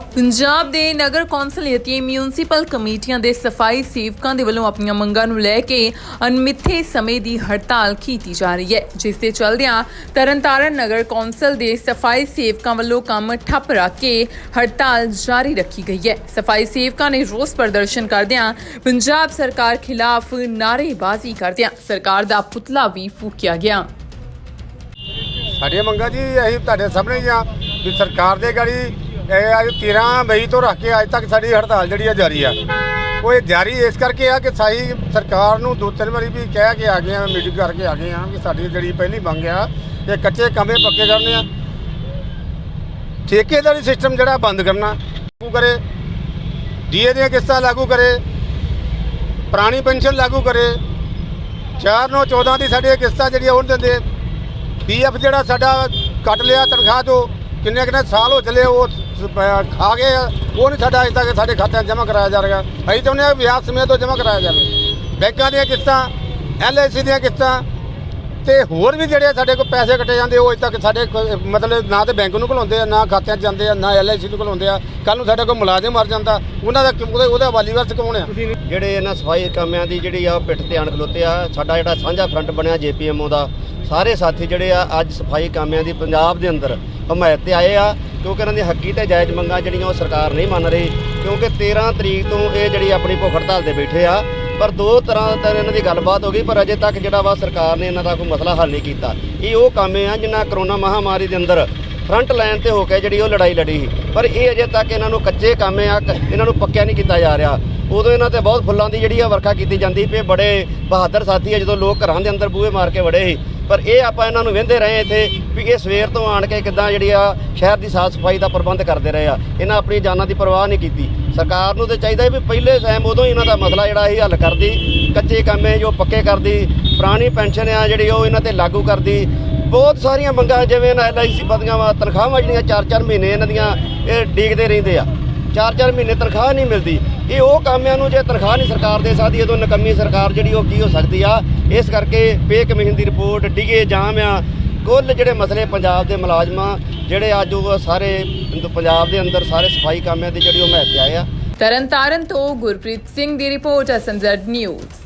ਪੰਜਾਬ ਦੇ ਨਗਰ ਕੌਂਸਲ ਅਤੇ ਮਿਊਨਿਸਪਲ ਕਮੇਟੀਆਂ ਦੇ ਸਫ਼ਾਈ ਸੇਵਕਾਂ ਦੇ ਵੱਲੋਂ ਆਪਣੀਆਂ ਮੰਗਾਂ ਨੂੰ ਲੈ ਕੇ ਅਨਮਿੱਥੇ ਸਮੇਂ ਦੀ ਹੜਤਾਲ ਕੀਤੀ ਜਾ ਰਹੀ ਹੈ, ਜਿਸ ਦੇ ਚਲਦਿਆਂ ਤਰਨਤਾਰਨ ਨਗਰ ਕੌਂਸਲ ਦੇ ਸਫ਼ਾਈ ਸੇਵਕਾਂ ਵੱਲੋਂ ਕੰਮ ਠੱਪ ਰੱਖ ਕੇ ਹੜਤਾਲ ਜਾਰੀ ਰੱਖੀ ਗਈ ਹੈ। ਸਫ਼ਾਈ ਸੇਵਕਾਂ ਨੇ ਰੋਸ ਪ੍ਰਦਰਸ਼ਨ ਕਰਦਿਆਂ ਪੰਜਾਬ ਸਰਕਾਰ ਖਿਲਾਫ ਨਾਅਰੇਬਾਜ਼ੀ ਕਰਦਿਆਂ ਸਰਕਾਰ ਦਾ ਪੁਤਲਾ ਵੀ ਫੂਕਿਆ ਗਿਆ। ਸਾਡੀਆਂ ਮੰਗਾਂ ਜੀ ਅਸੀਂ ਤੁਹਾਡੇ ਸਾਹਮਣੇ ਆ ਵੀ ਸਰਕਾਰ ਦੇ ਗਾੜੀ ਇਹ ਅੱਜ 13 ਮਈ ਤੋਂ ਰੱਖ ਕੇ ਅੱਜ ਤੱਕ ਸਾਡੀ ਹੜਤਾਲ ਜਿਹੜੀ ਆ ਜਾਰੀ ਆ। ਉਹ ਇਹ ਜਾਰੀ ਇਸ ਕਰਕੇ ਆ ਕਿ ਸਾਈ ਸਰਕਾਰ ਨੂੰ ਦੋ ਤਿੰਨ ਵਾਰੀ ਵੀ ਕਹਿ ਕੇ ਆ ਗਏ ਆ ਮੀਟਿੰਗ ਕਰਕੇ ਆ ਗਏ ਆ ਕਿ ਸਾਡੀ ਜਿਹੜੀ ਪਹਿਲੀ ਮੰਗ ਆ ਕਿ ਕੱਚੇ ਕਮਰੇ ਪੱਕੇ ਕਰਨੇ ਆ। ਠੇਕੇਦਾਰੀ ਸਿਸਟਮ ਜਿਹੜਾ ਬੰਦ ਕਰਨਾ, ਲਾਗੂ ਕਰੇ। ਡੀਏ ਦੀਆਂ ਕਿਸ਼ਤਾਂ ਲਾਗੂ ਕਰੇ। ਪੁਰਾਣੀ ਪੈਨਸ਼ਨ ਲਾਗੂ ਕਰੇ। 4 9 14 ਦੀ ਸਾਡੀਆਂ ਕਿਸ਼ਤਾਂ ਜਿਹੜੀਆਂ ਉਹ ਦਿੰਦੇ। ਪੀਐਫ ਜਿਹੜਾ ਸਾਡਾ ਕੱਟ ਲਿਆ ਤਨਖਾਹ ਤੋਂ ਕਿੰਨੇ ਕਿੰਨੇ ਸਾਲ ਹੋ ਚਲੇ ਉਹ ਸ- ਪ- ਖਾ ਗਏ ਆ, ਉਹ ਨਹੀਂ ਸਾਡਾ ਅਜੇ ਤੱਕ ਸਾਡੇ ਖਾਤਿਆਂ 'ਚ ਜਮ੍ਹਾਂ ਕਰਾਇਆ ਜਾ ਰਿਹਾ। ਅਸੀਂ ਚਾਹੁੰਦੇ ਹਾਂ ਵਿਆਜ ਸਮੇਤ ਤੋਂ ਜਮ੍ਹਾਂ ਕਰਾਇਆ ਜਾਵੇ। ਬੈਂਕਾਂ ਦੀਆਂ ਕਿਸ਼ਤਾਂ ਐਲਆਈਸੀ ਦੀਆਂ ਕਿਸ਼ਤਾਂ ਤੇ ਹੋਰ ਵੀ ਜਿਹੜੇ ਸਾਡੇ ਕੋਲ ਪੈਸੇ ਕੱਟੇ ਜਾਂਦੇ ਉਹ ਅਜੇ ਤੱਕ ਸਾਡੇ ਕੋਲ, ਮਤਲਬ ਨਾ ਤੇ ਬੈਂਕ ਨੂੰ ਘਲਾਉਂਦੇ ਆ ਨਾ ਖਾਤਿਆਂ 'ਚ ਜਾਂਦੇ ਆ ਨਾ ਐਲਆਈਸੀ ਨੂੰ ਘਲਾਉਂਦੇ ਆ। ਕੱਲ ਨੂੰ ਸਾਡੇ ਕੋਲ ਮੁਲਾਜ਼ਮ ਮਰ ਜਾਂਦਾ। ਉਹਨਾਂ ਦਾ ਉਹਦੇ ਉਹਦਾ ਵਾਲੀ ਵਰਸ ਕੌਣ ਆ? ਜਿਹੜੇ ਇਹਨਾਂ ਸਫ਼ਾਈ ਕਾਮਿਆਂ ਦੀ ਜਿਹੜੀ ਆ ਉਹ ਪਿੱਠ ਤੇ ਅਣ ਖਲੋਤੇ ਆ ਸਾਡਾ ਜਿਹੜਾ ਸਾਂਝਾ ਫਰੰਟ ਬਣਿਆ ਜੇਪੀਐਮਓ ਦਾ ਸਾਰੇ ਸਾਥੀ ਜਿਹੜੇ ਆ ਅੱਜ ਸਫ਼ਾਈ ਕਾਮਿਆਂ ਦੀ ਪੰਜਾਬ ਦੇ ਅੰਦਰ ਹਮਾਇਤ ਤੇ ਆਏ ਆ ਕਿਉਂਕਿ ਇਹਨਾਂ ਦੀ ਹੱਕੀ ਤੇ ਜਾਇਜ਼ ਮੰਗਾਂ ਜਿਹੜੀਆਂ ਉਹ ਸਰਕਾਰ ਨਹੀਂ ਮੰਨ ਰਹੀ ਕਿਉਂਕਿ 13 ਤਰੀਕ ਤੋਂ ਇਹ ਜਿਹੜੀ ਆਪਣੀ ਭੁੱਖ ਹੜਤਾਲ ਤੇ ਬੈਠੇ ਆ ਪਰ ਦੋ ਤਰ੍ਹਾਂ ਤਾਂ ਇਹਨਾਂ ਦੀ ਗੱਲਬਾਤ ਹੋ ਗਈ, ਪਰ ਅਜੇ ਤੱਕ ਜਿਹੜਾ ਵਾ ਸਰਕਾਰ ਨੇ ਇਹਨਾਂ ਦਾ ਕੋਈ ਮਸਲਾ ਹੱਲ ਨਹੀਂ ਕੀਤਾ। ਇਹ ਉਹ ਕੰਮ ਆ ਜਿਨ੍ਹਾਂ ਕਰੋਨਾ ਮਹਾਮਾਰੀ ਦੇ ਅੰਦਰ ਫਰੰਟ ਲਾਈਨ ਤੇ ਹੋ ਕੇ ਜਿਹੜੀ ਉਹ ਲੜਾਈ ਲੜੀ ਸੀ। ਪਰ ਇਹ ਅਜੇ ਤੱਕ ਇਹਨਾਂ ਨੂੰ ਕੱਚੇ ਕੰਮ ਆ, ਕ- ਇਹਨਾਂ ਨੂੰ ਪੱਕਿਆ ਨਹੀਂ ਕੀਤਾ ਜਾ ਰਿਹਾ। ਉਦੋਂ ਇਹਨਾਂ ਤੇ ਬਹੁਤ ਫੁੱਲਾਂ ਦੀ ਜਿਹੜੀ ਆ ਵਰਖਾ ਕੀਤੀ ਜਾਂਦੀ ਪਈ, ਬੜੇ ਬਹਾਦਰ ਸਾਥੀ ਆ ਜਦੋਂ ਲੋਕ ਘਰਾਂ ਦੇ ਅੰਦਰ ਬੂਹੇ ਮਾਰ ਕੇ ਵੜੇ ਸੀ। ਪਰ ਇਹ ਆਪਾਂ ਇਹਨਾਂ ਨੂੰ ਵਹਿੰਦੇ ਰਹੇ ਇੱਥੇ ਵੀ ਇਹ ਸਵੇਰ ਤੋਂ ਆਣ ਕੇ ਕਿੱਦਾਂ ਜਿਹੜੀ ਆ ਸ਼ਹਿਰ ਦੀ ਸਾਫ਼ ਸਫ਼ਾਈ ਦਾ ਪ੍ਰਬੰਧ ਕਰਦੇ ਰਹੇ ਆ। ਇਹਨਾਂ ਆਪਣੀ ਜਾਨਾਂ ਦੀ ਪਰਵਾਹ ਨਹੀਂ ਕੀਤੀ। ਸਰਕਾਰ ਨੂੰ ਤੇ ਚਾਹੀਦਾ ਵੀ ਪਹਿਲੇ ਟਾਈਮ ਉਦੋਂ ਹੀ ਇਹਨਾਂ ਦਾ ਮਸਲਾ ਜਿਹੜਾ ਇਹ ਹੱਲ ਕਰਦੀ, ਕੱਚੇ ਕੰਮੇ ਜੋ ਪੱਕੇ ਕਰਦੀ, ਪੁਰਾਣੀ ਪੈਨਸ਼ਨ ਆ ਜਿਹੜੀ ਉਹ ਇਹਨਾਂ ਤੇ ਲਾਗੂ ਕਰਦੀ। ਬਹੁਤ ਸਾਰੀਆਂ ਮੰਗਾਂ ਜਿਵੇਂ ਨਾ ਐਲਆਈਸੀ ਪਦੀਆਂ ਵਾ, ਤਨਖਾਹਾਂ ਜਿਹੜੀਆਂ 4-4 ਮਹੀਨੇ ਇਹਨਾਂ ਦੀਆਂ ਇਹ ਡੀਕਦੇ ਰਹਿੰਦੇ ਆ। 4-4 ਮਹੀਨੇ ਤਨਖਾਹ ਨਹੀਂ ਮਿਲਦੀ। ਇਹ ਉਹ ਕਾਮਿਆਂ ਨੂੰ ਜੇ ਤਨਖਾਹ ਨਹੀਂ ਸਰਕਾਰ ਦੇ ਸਕਦੀ, ਉਦੋਂ ਨਕੰਮੀ ਸਰਕਾਰ ਜਿਹੜੀ ਉਹ ਕੀ ਹੋ ਸਕਦੀ ਆ? ਇਸ ਕਰਕੇ ਪੇ ਕਮਿਸ਼ਨ ਦੀ ਰਿਪੋਰਟ, ਡਿਗੇ ਜਾਮ ਆ। ਕੁੱਲ ਜਿਹੜੇ ਮਸਲੇ ਪੰਜਾਬ ਦੇ ਮੁਲਾਜ਼ਮਾਂ, ਜਿਹੜੇ ਅੱਜ ਉਹ ਸਾਰੇ ਪੰਜਾਬ ਦੇ ਅੰਦਰ ਸਾਰੇ ਸਫ਼ਾਈ ਕਾਮਿਆਂ ਦੀ ਜਿਹੜੀ ਉਹ ਮਹਿਤ ਆਏ ਆ। ਤਰਨਤਾਰਨ ਤੋਂ ਗੁਰਪ੍ਰੀਤ ਸਿੰਘ ਦੀ ਰਿਪੋਰਟ ਐਸਐਮਜ਼ੈਡ ਨਿਊਜ਼।